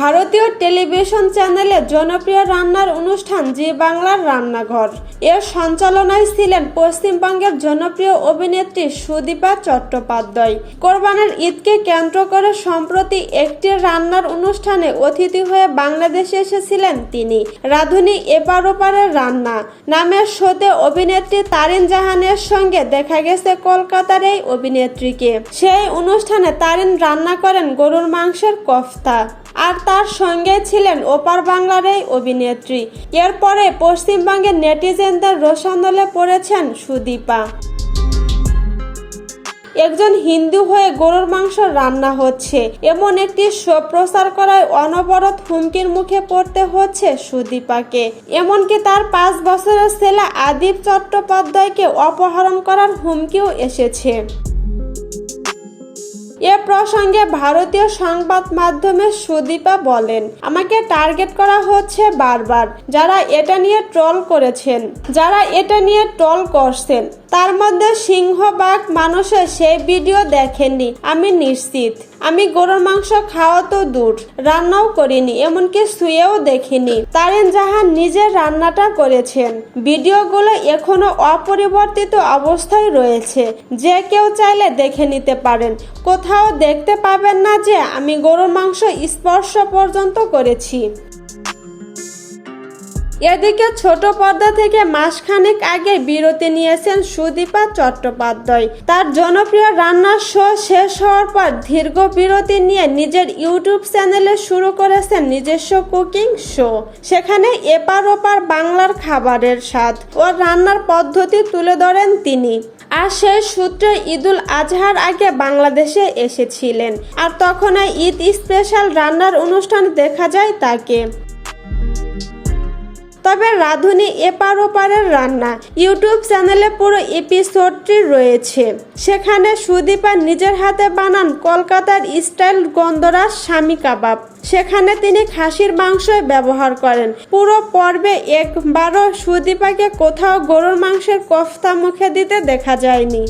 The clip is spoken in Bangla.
ভারতীয় টেলিভিশন চ্যানেলে জনপ্রিয় রান্নার অনুষ্ঠান জি বাংলার রান্নাঘর। এর সঞ্চালনায় ছিলেন পশ্চিমবঙ্গের জনপ্রিয় অভিনেত্রী সুদীপা চট্টোপাধ্যায়। কোরবানের ঈদকে কেন্দ্র করে সম্প্রতি একটি রান্নার অনুষ্ঠানে অতিথি হয়ে বাংলাদেশে এসেছিলেন তিনি। রাধুনী এপার ওপারের রান্না। নামের শোতে অভিনেত্রী তারিন জাহানের সঙ্গে দেখা গেছে কলকাতার এই অভিনেত্রীকে। সেই অনুষ্ঠানে তারিন রান্না করেন গরুর মাংসের কফতা। আর তার সঙ্গে ছিলেন ওপার বাংলার এই অভিনেত্রী। এরপরে পশ্চিমবঙ্গের নেটিজেনদের রোশানলে পড়েছেন সুদীপা। একজন হিন্দু হয়ে গরুর মাংস রান্না হচ্ছে। এমন একটি প্রচার করায় অনবরত হুমকির মুখে পড়তে হচ্ছে সুদীপাকে। এমনকি তার পাঁচ বছরের ছেলে আদিপ চট্টোপাধ্যায়কে অপহরণ করার হুমকিও এসেছে। এ প্রসঙ্গে ভারতীয় সংবাদ মাধ্যমে সুদীপা বলেন, আমাকে টার্গেট করা হচ্ছে বারবার। যারা এটা নিয়ে ট্রল করেছেন, যারা এটা নিয়ে ট্রল করছেন, তার মধ্যে সিংহবাগ মানুষের সেই ভিডিও দেখেননি, আমি নিশ্চিত। আমি গরুর মাংস খাওয়া তো দূর, রান্নাও করিনি, এমনকি শুয়েও দেখিনি। তারেন জাহান নিজের রান্নাটা করেছেন। ভিডিওগুলো এখনও অপরিবর্তিত অবস্থায় রয়েছে, যে কেউ চাইলে দেখে নিতে পারেন। কোথাও দেখতে পাবেন না যে আমি গরুর মাংস স্পর্শ পর্যন্ত করেছি। এদিকে ছোট পর্দা থেকে মাসখানেক আগে বিরতি নিয়েছেন সুদীপা চট্টোপাধ্যায়। তার জনপ্রিয় রান্নার শো শেষ হওয়ার পর দীর্ঘ বিরতি নিয়ে নিজের ইউটিউব চ্যানেলে শুরু করেছেন নিজস্ব কুকিং শো। সেখানে এপার ওপার বাংলার খাবারের স্বাদ ও রান্নার পদ্ধতি তুলে ধরেন তিনি। আর সেই সূত্রে ঈদুল আজহার আগে বাংলাদেশে এসেছিলেন। আর তখন ঈদ স্পেশাল রান্নার অনুষ্ঠান দেখা যায় তাকে। তবে রাঁধুনি এপার ওপারের রান্না। ইউটিউব চ্যানেলে পুরো এপিসোডটি রয়েছে। সেখানে সুদীপা নিজের হাতে বানান কলকাতার স্টাইল গন্ধরাজ স্বামী কাবাব। সেখানে তিনি খাসির মাংস ব্যবহার করেন। পুরো পর্বে একবারও সুদীপাকে কোথাও গরুর মাংসের কফতা মুখে দিতে দেখা যায়নি।